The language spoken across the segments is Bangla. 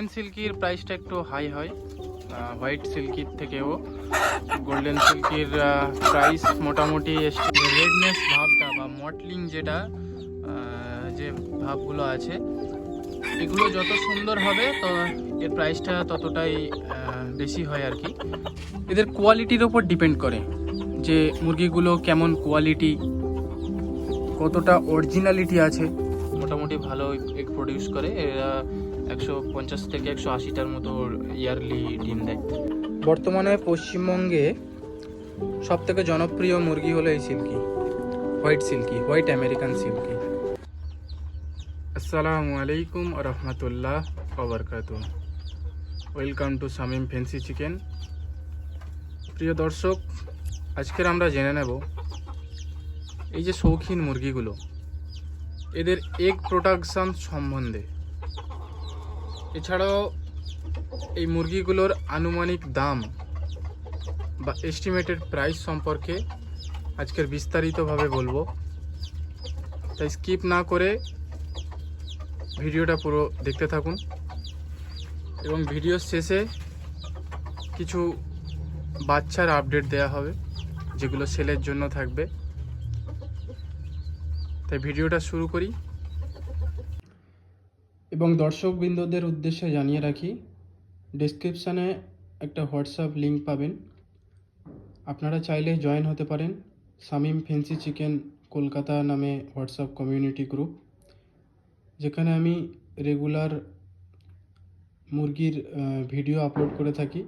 গোল্ডেন সিল্কির প্রাইসটা একটু হাই হয়। হোয়াইট সিল্কির থেকেও। গোল্ডেন সিল্কির প্রাইস মোটামুটি রেডনেস ভাবটা বা মটলিং যেটা যে ভাবগুলো আছে, এগুলো যত সুন্দর হবে, তো এর প্রাইসটা ততটাই বেশি হয় আর কি। এদের কোয়ালিটির ওপর ডিপেন্ড করে যে মুরগিগুলো কেমন কোয়ালিটি কতটা অরিজিনালিটি আছে। মোটামুটি ভালো এগ প্রডিউস করে। এরা একশো পঞ্চাশ থেকে একশো আশিটার মতো ইয়ারলি ডিম দেয়। বর্তমানে পশ্চিমবঙ্গে সব থেকে জনপ্রিয় মুরগি হলো এই silky, white silky, white American silky. আসসালামু আলাইকুম রহমতুল্লাহ ওবরকাত welcome to Samim fancy chicken. প্রিয় দর্শক, আজকের আমরা জেনে নেব এই যে শৌখিন মুরগিগুলো, এদের এগ প্রোডাকশান সম্বন্ধে। এছাড়াও এই মুরগিগুলোর আনুমানিক দাম বা এস্টিমেটেড প্রাইস সম্পর্কে আজকের বিস্তারিতভাবে বলব। তাই স্কিপ না করে ভিডিওটা পুরো দেখতে থাকুন। এবং ভিডিওর শেষে কিছু বাচ্চার আপডেট দেওয়া হবে, যেগুলো সেলের জন্য থাকবে। তাই ভিডিওটা শুরু করি। এবং দর্শকবৃন্দদের উদ্দেশ্যে জানিয়ে রাখি ডেসক্রিপশানে একটা হোয়াটসঅ্যাপ লিঙ্ক পাবেন। আপনারা চাইলে জয়েন হতে পারেন। শামিম ফেন্সি চিকেন কলকাতা নামে হোয়াটসঅ্যাপ কমিউনিটি গ্রুপ যেখানে আমি রেগুলার মুরগির ভিডিও আপলোড করে থাকি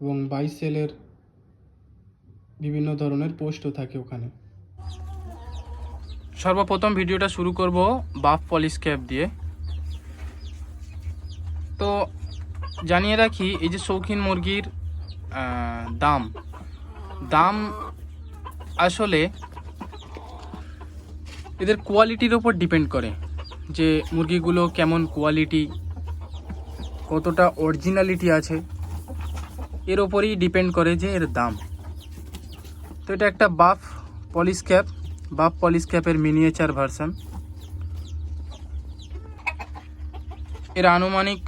এবং বাই সেলের বিভিন্ন ধরনের পোস্টও থাকে ওখানে। সর্বপ্রথম ভিডিওটা শুরু করব বাফ পলিশ ক্যাপ দিয়ে তো জানিয়ে রাখি, এই যে শৌখিন মুরগির দাম। দাম আসলে এদের কোয়ালিটির ওপর ডিপেন্ড করে যে মুরগিগুলো কেমন কোয়ালিটি কতটা অরিজিনালিটি আছে। এর ওপরেই ডিপেন্ড করে যে এর দাম। তো এটা একটা buff polish cap buff polish ক্যাপের miniature version এর আনুমানিক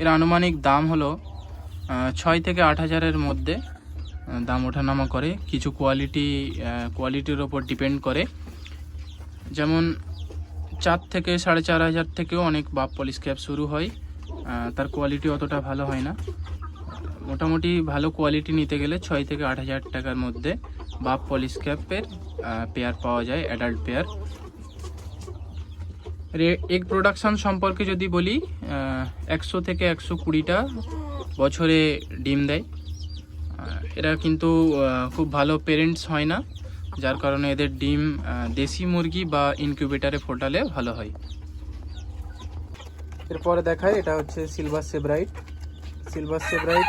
এর আনুমানিক দাম হলো ছয় থেকে আট হাজারের মধ্যে দাম ওঠানামা করে। কিছু কোয়ালিটি কোয়ালিটির ওপর ডিপেন্ড করে। যেমন চার থেকে সাড়ে চার হাজার থেকেও অনেক বাপ পলিশ ক্যাপ শুরু হয়। তার কোয়ালিটি অতটা ভালো হয় না। মোটামুটি ভালো কোয়ালিটি নিতে গেলে ছয় থেকে আট হাজার টাকার মধ্যে বাপ পলিশ ক্যাপের পেয়ার পাওয়া যায় অ্যাডাল্ট পেয়ার এগ প্রোডাকশান সম্পর্কে যদি বলি একশো থেকে একশো কুড়িটা বছরে ডিম দেয়। এরা কিন্তু খুব ভালো পেরেন্টস হয় না, যার কারণে এদের ডিম দেশি মুরগি বা ইনকিউবেটারে ফোটালে ভালো হয়। এরপরে দেখায় এটা হচ্ছে সিলভার সেব্রাইট সিলভার সেব্রাইট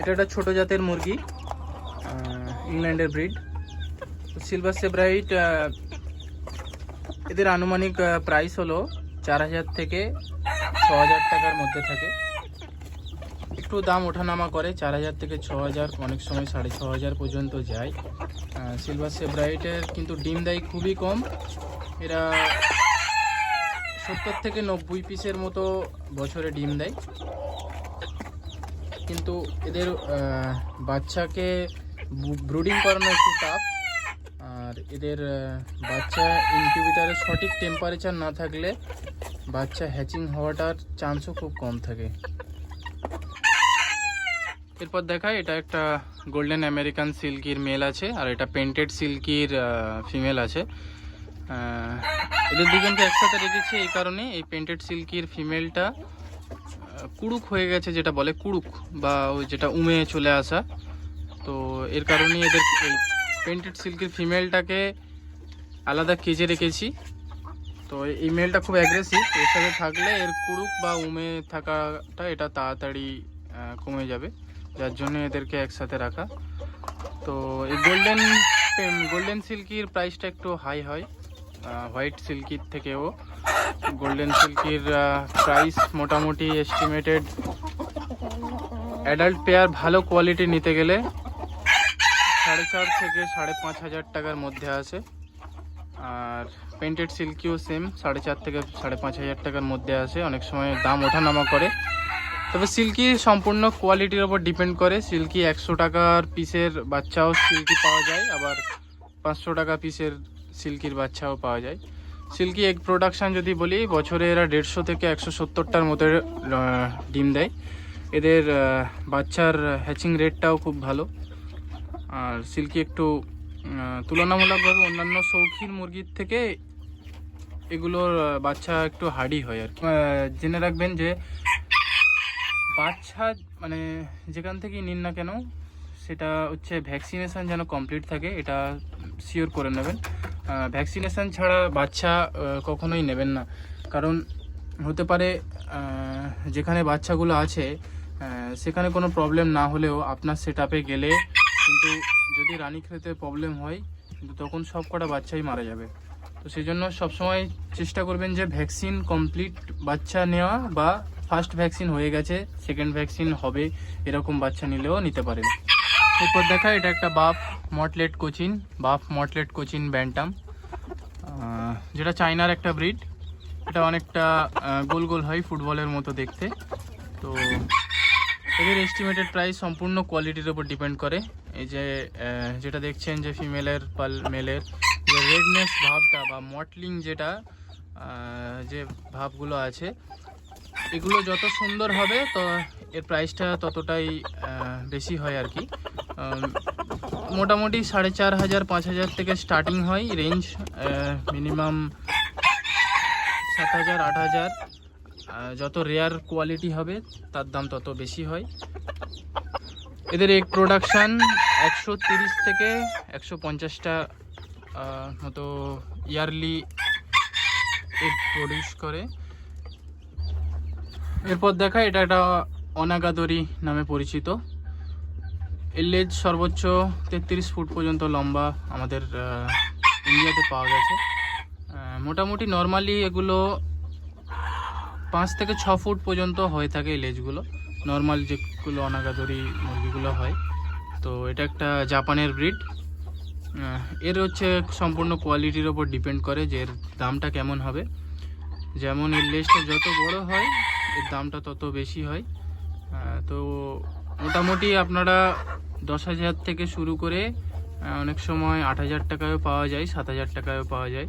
এটা একটা ছোটো জাতের মুরগি ইংল্যান্ডের ব্রিড সিলভার সেব্রাইট এদের আনুমানিক প্রাইস হলো চার হাজার থেকে ছ হাজার টাকার মধ্যে থাকে। একটু দাম ওঠানামা করে, চার হাজার থেকে ছ হাজার, অনেক সময় সাড়ে ছ হাজার পর্যন্ত যায়। সিলভার সেব্রাইটের কিন্তু ডিম দেয় খুবই কম। এরা সত্তর থেকে নব্বই পিসের মতো বছরে ডিম দেয়। কিন্তু এদের বাচ্চাকে ব্রুডিং করানো একটু টাফ এদের বাচ্চা ইনকিউবেটারে সঠিক টেম্পারেচার না থাকলে বাচ্চা হ্যাচিং হওয়াটার চান্সও খুব কম থাকে। এরপর দেখায় এটা একটা গোল্ডেন আমেরিকান সিল্কির মেল আছে, আর এটা পেন্টেড সিল্কির ফিমেল আছে। এদের দুজনকে একসাথে রেখেছি এই কারণে এই পেন্টেড সিল্কির ফিমেলটা কুড়ুক হয়ে গেছে যেটা বলে কুড়ুক, বা ওই যেটা উমে চলে আসা। তো এর কারণেই এদের পেন্টেড সিল্কের ফিমেলটাকে আলাদা কেজে রেখেছি। তো এই মেলটা খুব অ্যাগ্রেসিভ এর সাথে থাকলে এর কুড়ুক বা উমে থাকাটা এটা তাড়াতাড়ি কমে যাবে। যার জন্য এদেরকে একসাথে রাখা। তো এই গোল্ডেন গোল্ডেন সিল্কির প্রাইসটা একটু হাই হয়। হোয়াইট সিল্কির থেকেও। গোল্ডেন সিল্কির প্রাইস মোটামুটি এস্টিমেটেড অ্যাডাল্ট পেয়ার ভালো কোয়ালিটি নিতে গেলে সাড়ে চার থেকে সাড়ে পাঁচ হাজার টাকার মধ্যে আছে। আর পেন্টেড সিল্কিও সেম সাড়ে চার থেকে সাড়ে পাঁচ হাজার টাকার মধ্যে আসে অনেক সময় দাম ওঠানামা করে। তবে সিল্কি সম্পূর্ণ কোয়ালিটির ওপর ডিপেন্ড করে। সিল্কি একশো টাকার পিসের বাচ্চাও সিল্কি পাওয়া যায়, আবার পাঁচশো টাকা পিসের সিল্কির বাচ্চাও পাওয়া যায়। সিল্কি এগ প্রোডাকশান যদি বলি, বছরে এরা দেড়শো থেকে একশো সত্তরটার মতো ডিম দেয়। এদের বাচ্চার হ্যাচিং রেটটাও খুব ভালো। আর সিল্কি একটু তুলনামূলকভাবে অন্যান্য শৌখিন মুরগির থেকে এগুলোর বাচ্চা একটু হার্ডি হয় আর কি। জেনে রাখবেন যে বাচ্চা মানে যেখান থেকেই নিন না কেন, সেটা হচ্ছে ভ্যাকসিনেশান যেন কমপ্লিট থাকে, এটা শিওর করে নেবেন। ভ্যাকসিনেশান ছাড়া বাচ্চা কখনোই নেবেন না। কারণ হতে পারে যেখানে বাচ্চাগুলো আছে সেখানে কোনো প্রবলেম না হলেও আপনার সেট গেলে কিন্তু যদি রানীক্ষেতে প্রবলেম হয় কিন্তু তখন সব কটা বাচ্চাই মারা যাবে। তো সেই জন্য সবসময় চেষ্টা করবেন যে ভ্যাকসিন কমপ্লিট বাচ্চা নেওয়া বা ফার্স্ট ভ্যাকসিন হয়ে গেছে সেকেন্ড ভ্যাকসিন হবে, এরকম বাচ্চা নিলেও নিতে পারেন। এরপর দেখা, এটা একটা buff mottled Cochin, buff mottled Cochin bantam যেটা চাইনার একটা ব্রিড। এটা অনেকটা গোল গোল হয় ফুটবলের মতো দেখতে। তো এদের এস্টিমেটেড প্রাইস সম্পূর্ণ কোয়ালিটির উপর ডিপেন্ড করে। এই যে যেটা দেখছেন যে ফিমেলের পাল, মেলের যে রেডনেস ভাবটা বা মটলিং যেটা যে ভাবগুলো আছে, এগুলো যত সুন্দর হবে, তো এর প্রাইসটা ততটাই বেশি হয় আর কি। মোটামুটি সাড়ে চার হাজার, পাঁচ হাজার থেকে স্টার্টিং হয় রেঞ্জ মিনিমাম সাত হাজার, আট হাজার যত রেয়ার কোয়ালিটি হবে, তার দাম তত বেশি হয়। এদের এক প্রোডাকশান একশো তিরিশ থেকে একশো পঞ্চাশটা মতো ইয়ারলি এগ প্রডিউস করে। এরপর দেখা এটা একটা অনাগাদরি নামে পরিচিত। এর লেজ সর্বোচ্চ তেত্রিশ ফুট পর্যন্ত লম্বা আমাদের ইন্ডিয়াতে পাওয়া গেছে। মোটামুটি নর্মালি এগুলো পাঁচ থেকে ছ ফুট পর্যন্ত হয়ে থাকে এই লেজগুলো। নর্মাল যেগুলো অনাগাদরি মুরগিগুলো হয়। তো এটা একটা জাপানের ব্রিড। এর হচ্ছে সম্পূর্ণ কোয়ালিটির ওপর ডিপেন্ড করে যে এর দামটা কেমন হবে। যেমন এর লেজটা যত বড় হয়, এর দামটা তত বেশি হয়। তো মোটামুটি আপনারা দশ হাজার থেকে শুরু করে অনেক সময় আট হাজার টাকায়ও পাওয়া যায়, সাত হাজার টাকায়ও পাওয়া যায়।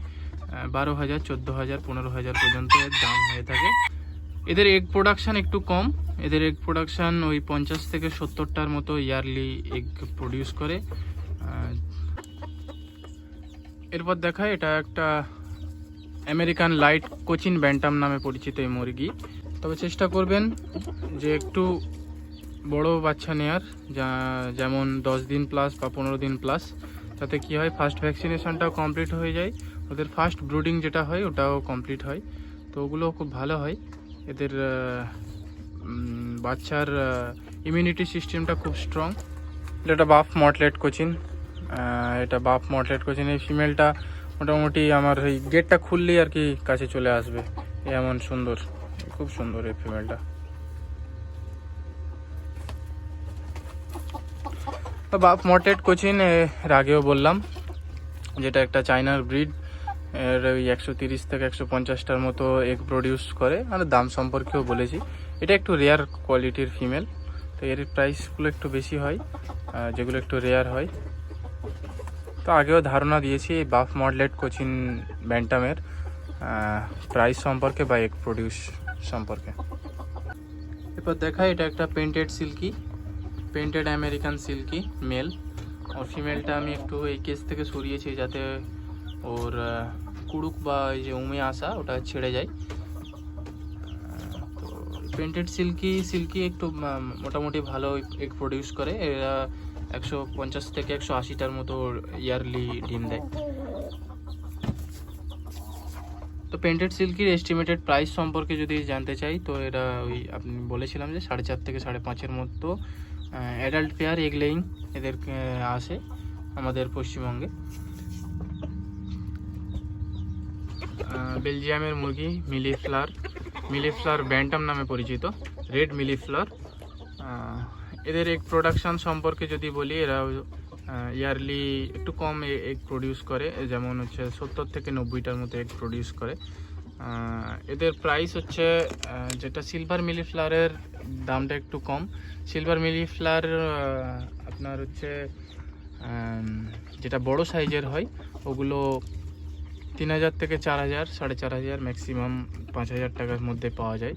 বারো হাজার, চোদ্দ হাজার, পনেরো হাজার পর্যন্ত এর দাম হয়ে থাকে। এদের এগ প্রোডাকশান একটু কম। এদের এগ প্রোডাকশান ওই পঞ্চাশ থেকে সত্তরটার মতো ইয়ারলি এগ প্রডিউস করে। এরপর দেখায় এটা একটা আমেরিকান লাইট কোচিন ব্যান্টাম নামে পরিচিত এই মুরগি। তবে চেষ্টা করবেন যে একটু বড় বাচ্চা নেয়ার, যা যেমন দশ দিন প্লাস বা পনেরো দিন প্লাস তাতে কি হয় ফার্স্ট ভ্যাকসিনেশনটাও কমপ্লিট হয়ে যায়। ওদের ফার্স্ট ব্রুডিং যেটা হয়, ওটাও কমপ্লিট হয়। তো ওগুলো খুব ভালো হয়। এদের বাচ্চার ইমিউনিটি সিস্টেমটা খুব স্ট্রং এটা বাফ মটলেট কোচিন। এটা বাফ মটলেট কোচিন। এই ফিমেলটা মোটামুটি আমার এই গেটটা খুললেই আর কি কাছে চলে আসবে। এমন সুন্দর, খুব সুন্দর এই ফিমেলটা বাপ মটেড কোচিন এর আগেও বললাম, যেটা একটা চাইনার ব্রিড এর ওই একশো তিরিশ থেকে একশো পঞ্চাশটার মতো এগ প্রডিউস করে। আর দাম সম্পর্কেও বলেছি। এটা একটু রেয়ার কোয়ালিটির ফিমেল তো এর প্রাইসগুলো একটু বেশি হয় যেগুলো একটু রেয়ার হয়। তো আগেও ধারণা দিয়েছি, এই বাফ মডলেট কোচিন ব্যান্টামের প্রাইস সম্পর্কে বা এগ প্রডিউস সম্পর্কে। এরপর দেখা এটা একটা painted silky painted American silky male ওর ফিমেলটা আমি একটু এই কেস থেকে সরিয়েছি যাতে ওর কুড়ুক বা এই যে উমে আসা, ওটা ছেড়ে যায়। তো পেন্টেড সিল্কি সিল্কি একটু মোটামুটি ভালো এগ প্রডিউস করে। এরা একশো পঞ্চাশ থেকে একশো আশিটার মতো ইয়ারলি ডিম দেয়। তো পেন্টেড সিল্কির এস্টিমেটেড প্রাইস সম্পর্কে যদি জানতে চাই, তো এরা ওই আপনি বলেছিলাম যে সাড়ে চার থেকে সাড়ে পাঁচের মতো অ্যাডাল্ট পেয়ার এগ লেইং এদের আসে আমাদের পশ্চিমবঙ্গে। বেলজিয়ামের মুরগি মিলিফ্লার মিলিফ্লার ব্যান্টাম নামে পরিচিত, রেড মিলিফ্লার। এদের এক প্রোডাকশন সম্পর্কে যদি বলি, এরা ইয়ারলি একটু কম এগ প্রডিউস করে, যেমন হচ্ছে সত্তর থেকে নব্বইটার মতো এগ প্রডিউস করে। এদের প্রাইস হচ্ছে যেটা সিলভার মিলি ফ্লাওয়ারের দামটা একটু কম। সিলভার মিলি ফ্লাওয়ার আপনার হচ্ছে যেটা বড় সাইজের হয়, ওগুলো তিন হাজার থেকে চার হাজার, সাড়ে চার হাজার ম্যাক্সিমাম পাঁচ হাজার টাকার মধ্যে পাওয়া যায়।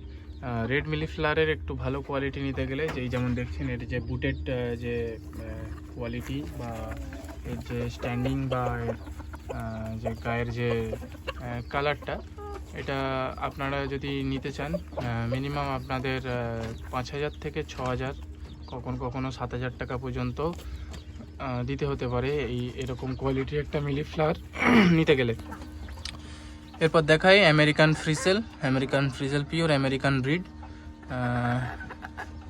রেড মিলি ফ্লাওয়ারের একটু ভালো কোয়ালিটি নিতে গেলে, যেই যেমন দেখছেন, এর যে বুটেড যে কোয়ালিটি বা এর যে স্ট্যান্ডিং বা যে গায়ের যে কালারটা এটা আপনারা যদি নিতে চান মিনিমাম আপনাদের পাঁচ হাজার থেকে ছ হাজার, কখন কখনো সাত হাজার টাকা পর্যন্ত দিতে হতে পারে এই এরকম কোয়ালিটির একটা মিলি ফ্লাওয়ার নিতে গেলে। এরপর দেখাই American frizzle American frizzle pure American breed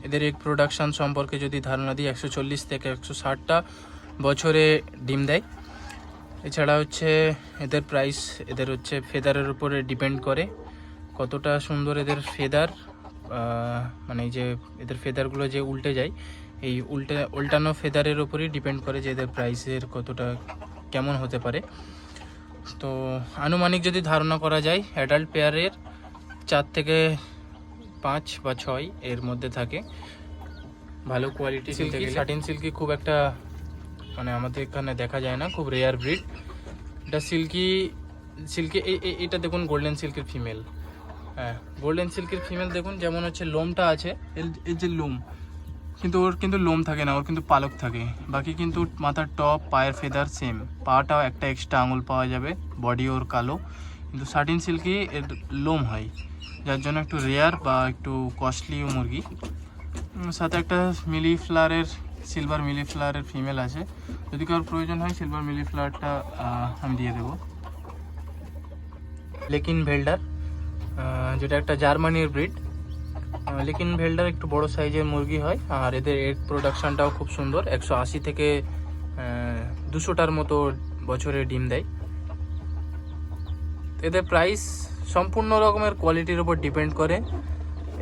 এদের এক প্রোডাকশান সম্পর্কে যদি ধারণা দিই, একশো চল্লিশ থেকে একশো ষাটটা বছরে ডিম দেয়। এছাড়া হচ্ছে এদের প্রাইস এদের হচ্ছে ফেদারের উপরে ডিপেন্ড করে কতটা সুন্দর এদের ফেদার মানে যে এদের ফেদারগুলো যে উল্টে যায়, এই উল্টে, উল্টানো ফেদারের উপরেই ডিপেন্ড করে যে এদের প্রাইসের কতটা কেমন হতে পারে। তো আনুমানিক যদি ধারণা করা যায় অ্যাডাল্ট পেয়ারের চার থেকে পাঁচ বা ছয় এর মধ্যে থাকে। ভালো কোয়ালিটি সিল্কি সাটিন সিল্কি খুব একটা মানে আমাদের এখানে দেখা যায় না খুব রেয়ার ব্রিড এটা সিল্কি সিল্কি এটা দেখুন গোল্ডেন সিল্কের ফিমেল হ্যাঁ গোল্ডেন সিল্কের ফিমেল দেখুন যেমন হচ্ছে লোমটা আছে। এর- যে লোম কিন্তু ওর কিন্তু লোম থাকে না, ওর কিন্তু পালক থাকে। বাকি কিন্তু মাথার টপ পায়ের ফেদার সেম পাটাও একটা এক্সট্রা আঙুল পাওয়া যাবে বডি ওর কালো। কিন্তু সাটিন সিল্কি এর লোম হয়, যার জন্য একটু রেয়ার বা একটু কস্টলি মুরগি। সাথে একটা মিলি ফ্লাওয়ারের সিলভার মিলি ফ্লাওয়ারের ফিমেল আছে। যদি কারোর প্রয়োজন হয় সিলভার মিলি ফ্লাওয়ারটা আমি দিয়ে দেবো। লেকিন ভেল্ডার যেটা একটা জার্মানির ব্রিড লেকিন ভেল্ডার একটু বড় সাইজের মুরগি হয়, আর এদের এগ প্রোডাকশনটাও খুব সুন্দর। একশো আশি থেকে দুশোটার মতো বছরে ডিম দেয়। এদের প্রাইস সম্পূর্ণ রকমের কোয়ালিটির উপর ডিপেন্ড করে।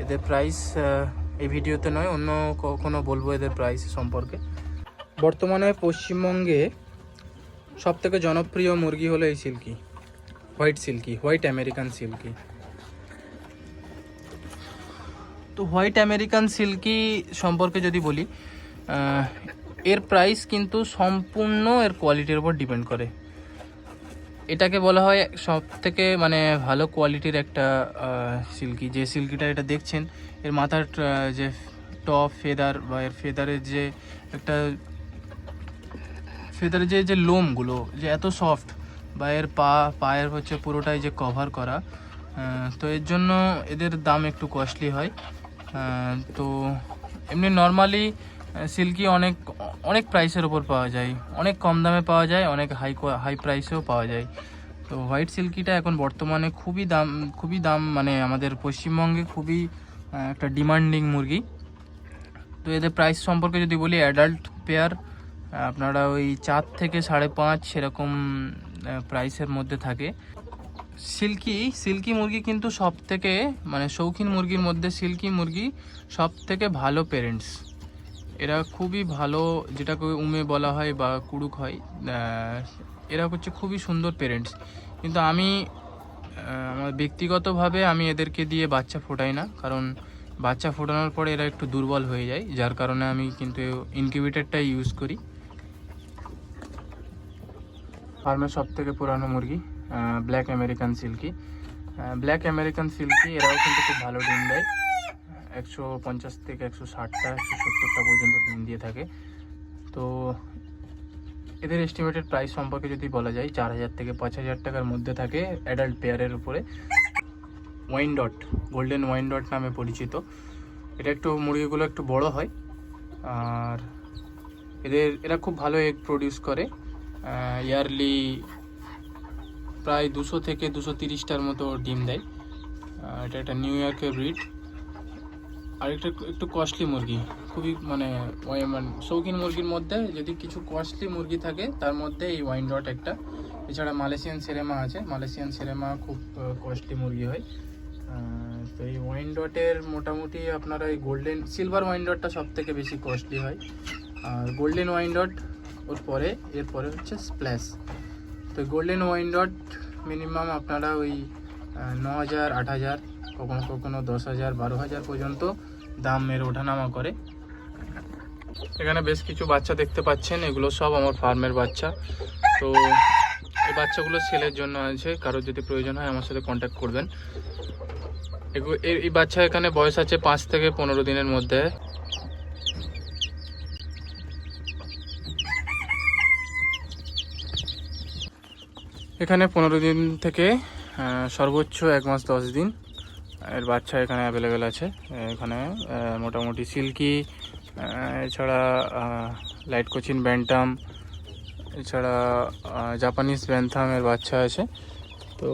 এদের প্রাইস এই ভিডিওতে নয়, অন্য কখনো বলব এদের প্রাইস সম্পর্কে। বর্তমানে পশ্চিমবঙ্গে সবথেকে জনপ্রিয় মুরগি হলো এই silky, white silky, white American silky. তো হোয়াইট আমেরিকান সিল্কি সম্পর্কে যদি বলি এর প্রাইস কিন্তু সম্পূর্ণ এর কোয়ালিটির উপর ডিপেন্ড করে। এটাকে বলা হয় সব থেকে মানে ভালো কোয়ালিটির একটা সিল্কি। যে সিল্কিটা এটা দেখছেন, এর মাথার যে টপ ফেদার বা এর ফেদারের যে একটা ফেদারের যে যে লোমগুলো, যে এত সফট বা এর পা, পায়ের হচ্ছে পুরোটাই যে কভার করা তো এর জন্য এদের দাম একটু কস্টলি হয়। তো এমনি নর্মালি সিল্কি অনেক অনেক প্রাইসের ওপর পাওয়া যায়। অনেক কম দামে পাওয়া যায়, অনেক হাই হাই প্রাইসেও পাওয়া যায়। তো হোয়াইট সিল্কিটা এখন বর্তমানে খুবই দাম খুবই দাম মানে আমাদের পশ্চিমবঙ্গে খুবই একটা ডিমান্ডিং মুরগি। তো এদের প্রাইস সম্পর্কে যদি বলি অ্যাডাল্ট পেয়ার আপনারা ওই চার থেকে সাড়ে পাঁচ সেরকম প্রাইসের মধ্যে থাকে। সিল্কি সিল্কি মুরগি কিন্তু সব থেকে মানে শৌখিন মুরগির মধ্যে সিল্কি মুরগি সব থেকে ভালো পেরেন্টস এরা খুবই ভালো, যেটাকে উমে বলা হয় বা কুড়ুক হয় এরা হচ্ছে খুবই সুন্দর পেরেন্টস কিন্তু আমি আমার ব্যক্তিগতভাবে আমি এদেরকে দিয়ে বাচ্চা ফোটাই না, কারণ বাচ্চা ফোটানোর পরে এরা একটু দুর্বল হয়ে যায়, যার কারণে আমি কিন্তু ইনকিউবেটারটাই ইউজ করি। ফার্মের সব থেকে পুরানো মুরগি। Black American silky black American silky এরাও কিন্তু খুব ভালো ডিম দেয়। একশো পঞ্চাশ থেকে একশো ষাটটা, একশো সত্তরটা পর্যন্ত ডিম দিয়ে থাকে। তো এদের এস্টিমেটেড প্রাইস সম্পর্কে যদি বলা যায়, চার হাজার থেকে পাঁচ হাজার টাকার মধ্যে থাকে অ্যাডাল্ট পেয়ারের উপরে। Wine dot golden wine dot নামে পরিচিত। এটা একটু মুরগিগুলো একটু বড় হয়। আর এদের, এরা খুব ভালো এগ প্রডিউস করে। ইয়ারলি প্রায় দুশো থেকে দুশো তিরিশটার মতো ডিম দেয়। এটা একটা নিউ ইয়র্কের ব্রিড আর একটা একটু কস্টলি মুরগি। খুবই মানে মানে শৌখিন মুরগির মধ্যে যদি কিছু কস্টলি মুরগি থাকে, তার মধ্যে এই ওয়াইন ডট একটা। এছাড়া মালয়েশিয়ান সিনেমা আছে। মালয়েশিয়ান সিনেমা খুব কস্টলি মুরগি হয়। তো এই ওয়াইন ডটের মোটামুটি আপনারা এই গোল্ডেন সিলভার ওয়াইন ডটটা সব থেকে বেশি কস্টলি হয়। আর গোল্ডেন ওয়াইন ডট ওর পরে, এরপরে হচ্ছে স্প্ল্যাশ তো গোল্ডেন ওয়াইন ডট মিনিমাম আপনারা ওই ন হাজার আট হাজার কখনো কখনো দশ হাজার বারো হাজার পর্যন্ত দামের ওঠানামা করে। এখানে বেশ কিছু বাচ্চা দেখতে পাচ্ছেন, এগুলো সব আমার ফার্মের বাচ্চা। তো এই বাচ্চাগুলো সেলের জন্য আছে, কারোর যদি প্রয়োজন হয় আমার সাথে কন্ট্যাক্ট করবেন। এই বাচ্চা এখানে বয়স আছে পাঁচ থেকে পনেরো দিনের মধ্যে। এখানে পনেরো দিন থেকে সর্বোচ্চ এক মাস দশ দিন। এর বাচ্চা এখানে অ্যাভেলেবেল আছে। এখানে মোটামুটি সিল্কি এছাড়া লাইট কোচিন ব্যান্টাম এছাড়া জাপানিজ ব্যান্থামের বাচ্চা আছে। তো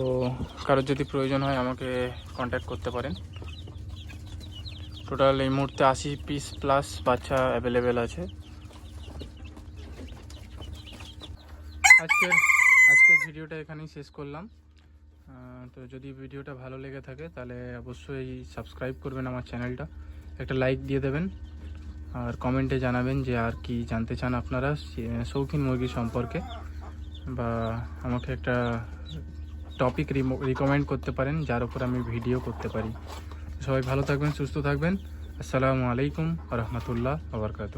কারোর যদি প্রয়োজন হয় আমাকে কন্ট্যাক্ট করতে পারেন। টোটাল এই মুহূর্তে আশি পিস প্লাস বাচ্চা অ্যাভেলেবেল আছে। আজকের আজকের ভিডিওটা এখানেই শেষ করলাম। তো যদি ভিডিওটা ভালো লেগে থাকে, তাহলে অবশ্যই সাবস্ক্রাইব করবেন আমার চ্যানেলটা একটা লাইক দিয়ে দেবেন। আর কমেন্টে জানাবেন যে আর কি জানতে চান আপনারা শৌখিন মুরগি সম্পর্কে। বা আমাকে একটা টপিক রিকমেন্ড করতে পারেন, যার উপর আমি ভিডিও করতে পারি। সবাই ভালো থাকবেন, সুস্থ থাকবেন। আসসালামু আলাইকুম রহমতুল্লাহ আবরকাত